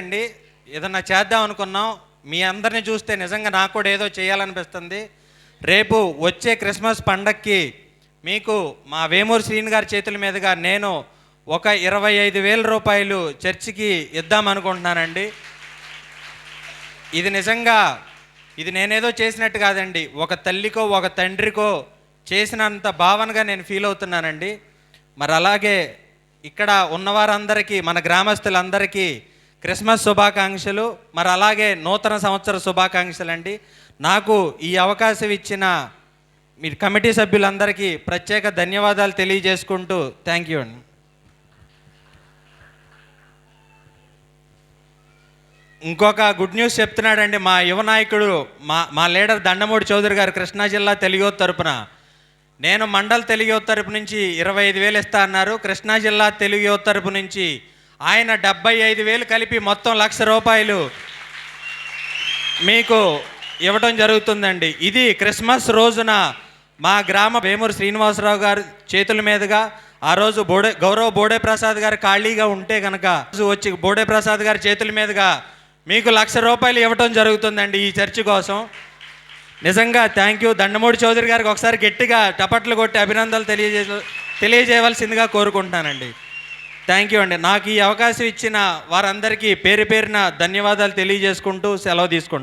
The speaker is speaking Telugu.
అండి ఏదన్నా చేద్దాం అనుకున్నాం మీ అందరిని చూస్తే నిజంగా నాకు కూడా ఏదో చేయాలనిపిస్తుంది. రేపు వచ్చే క్రిస్మస్ పండక్కి మీకు మా వేమూరు శ్రీని గారి చేతుల మీదుగా నేను ఒక ఇరవై ఐదు వేల రూపాయలు చర్చికి ఇద్దాం అనుకుంటున్నానండి. ఇది నిజంగా ఇది నేనేదో చేసినట్టు కాదండి ఒక తల్లికో ఒక తండ్రికో చేసినంత భావనగా నేను ఫీల్ అవుతున్నానండి. మరి అలాగే ఇక్కడ ఉన్నవారందరికీ మన గ్రామస్తులందరికీ క్రిస్మస్ శుభాకాంక్షలు. మరి అలాగే నూతన సంవత్సర శుభాకాంక్షలు అండి నాకు ఈ అవకాశం ఇచ్చిన మీ కమిటీ సభ్యులందరికీ ప్రత్యేక ధన్యవాదాలు తెలియజేసుకుంటూ థ్యాంక్ యూ అండి. ఇంకొక గుడ్ న్యూస్ చెప్తున్నాడండి. మా యువ నాయకుడు మా మా లీడర్ దండమూడి చౌదరి గారు కృష్ణా జిల్లా తెలుగు తరపున. నేను మండల్ తెలుగు తరపు నుంచి ఇరవై ఐదు వేలు ఇస్తా అన్నారు. కృష్ణా జిల్లా తెలుగు యువత తరపు నుంచి ఆయన డెబ్బై ఐదు వేలు కలిపి మొత్తం లక్ష రూపాయలు మీకు ఇవ్వడం జరుగుతుందండి. ఇది క్రిస్మస్ రోజున మా గ్రామ వేమూరు శ్రీనివాసరావు గారి చేతుల మీదుగా ఆ రోజు బోడే గౌరవ్ బోడే ప్రసాద్ గారు ఖాళీగా ఉంటే కనుక వచ్చి బోడే ప్రసాద్ గారి చేతుల మీదుగా మీకు లక్ష రూపాయలు ఇవ్వటం జరుగుతుందండి ఈ చర్చి కోసం. నిజంగా థ్యాంక్ యూ. దండమూడి చౌదరి గారికి ఒకసారి గట్టిగా టపట్లు కొట్టి అభినందనలు తెలియజే తెలియజేయవలసిందిగా కోరుకుంటున్నానండి. థ్యాంక్ యూ అండి. నాకు ఈ అవకాశం ఇచ్చిన వారందరికీ పేరు పేరున ధన్యవాదాలు తెలియజేసుకుంటూ సెలవు తీసుకుంటాను